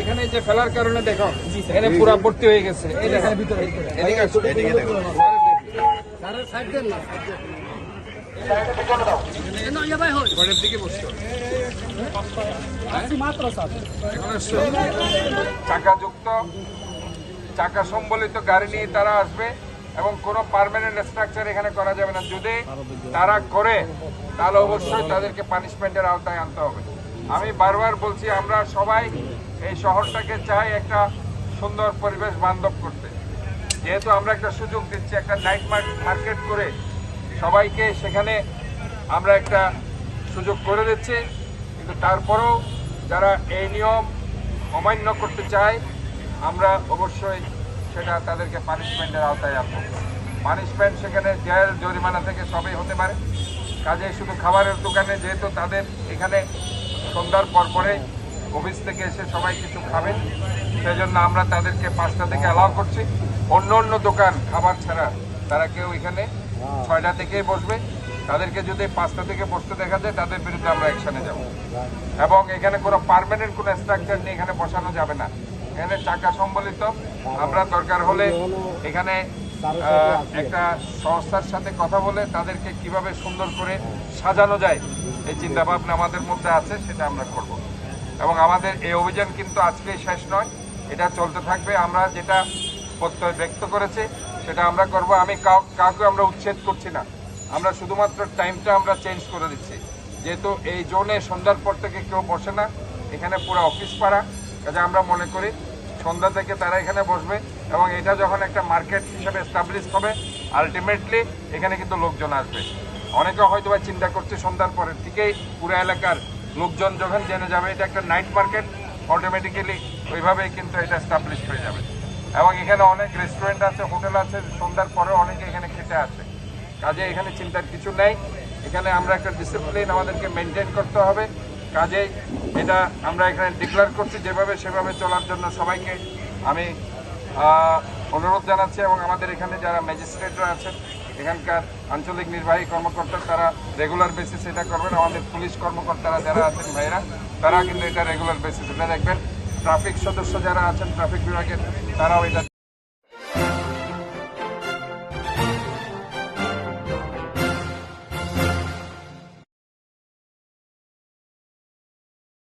এখানে যে ফেলার কারণে দেখো এখানে পুরা ভর্তি হয়ে গেছে? চাকাযুক্ত চাকা সম্বলিত গাড়ি নিয়ে তারা আসবে। এবং কোনো পার্মানেন্ট স্ট্রাকচার এখানে করা যাবে না। যদি তারা করে, তাহলে অবশ্যই তাদেরকে পানিশমেন্টের আওতায় আনতে হবে। আমি বারবার বলছি, আমরা সবাই এই শহরটাকে চাই একটা সুন্দর পরিবেশ বান্ধব করতে। যেহেতু আমরা একটা সুযোগ দিচ্ছি, একটা নাইট মার্কেট করে সবাইকে সেখানে আমরা একটা সুযোগ করে দিচ্ছি। কিন্তু তারপরেও যারা এই নিয়ম অমান্য করতে চায়, আমরা অবশ্যই সেটা তাদেরকে পানিশমেন্টের আওতায় আনব। পানিশমেন্ট সেখানে জেল জরিমানা থেকে সবই হতে পারে। কাজে শুধু খাবারের দোকানে যেহেতু তাদের এখানে সন্ধ্যার পর পরে অফিস থেকে এসে সবাই কিছু খাবেন সেই জন্য আমরা তাদেরকে পাঁচটা থেকে অ্যালাউ করছি। অন্য অন্য দোকান খাবার ছাড়া তারা কেউ এখানে ছয়টা থেকেই বসবে। তাদেরকে যদি পাঁচটা থেকে বসতে দেখা যায়, তাদের বিরুদ্ধে আমরা অ্যাকশনে যাব। এবং এখানে কোনো পার্মানেন্ট কোনো স্ট্রাকচার নিয়ে এখানে বসানো যাবে না। এখানে টাকা সম্বলিত। আমরা দরকার হলে এখানে একটা সংস্থার সাথে কথা বলে তাদেরকে কীভাবে সুন্দর করে সাজানো যায়, এই চিন্তা ভাবনা আমাদের মধ্যে আছে, সেটা আমরা করব। এবং আমাদের এই অভিযান কিন্তু আজকেই শেষ নয়, এটা চলতে থাকবে। আমরা যেটা প্রত্যয় ব্যক্ত করেছি, সেটা আমরা করব। আমি কাউ- কাউকে আমরা উচ্ছেদ করছি না। আমরা শুধুমাত্র টাইমটা আমরা চেঞ্জ করে দিচ্ছি। যেহেতু এই জোনে সন্ধ্যার পর থেকে কেউ বসে না, এখানে পুরো অফিস পাড়া, কাজে আমরা মনে করি সন্ধ্যা থেকে তারা এখানে বসবে এবং এটা যখন একটা মার্কেট হিসেবে এস্টাবলিশ হবে আলটিমেটলি এখানে কিন্তু লোকজন আসবে। অনেকে হয়তো বা চিন্তা করছে সন্ধ্যার পরে থেকেই পুরো এলাকার লোকজন যখন জেনে যাবে এটা একটা নাইট মার্কেট অটোমেটিক্যালি ওইভাবেই কিন্তু এটা এস্টাবলিশ হয়ে যাবে। এবং এখানে অনেক রেস্টুরেন্ট আছে হোটেল আছে, সন্ধ্যার পরে অনেকে এখানে খেতে আসে। কাজে এখানে চিন্তার কিছু নেই। এখানে আমরা একটা ডিসিপ্লিন আমাদেরকে মেনটেন করতে হবে। কাজেই এটা আমরা এখানে ডিক্লেয়ার করছি, যেভাবে সেভাবে চলার জন্য সবাইকে আমি অনুরোধ জানাচ্ছি এবং আমাদের এখানে যারা ম্যাজিস্ট্রেটরা আছেন, এখানকার আঞ্চলিক নির্বাহী কর্মকর্তা, তারা রেগুলার বেসিস এটা করবেন। আমাদের পুলিশ কর্মকর্তারা যারা আছেন ভাইরা, তারা কিন্তু এটা রেগুলার বেসিস এটা দেখবেন ট্রাফিক সদস্য যারা আছেন ট্রাফিক বিভাগের, তারাও এটা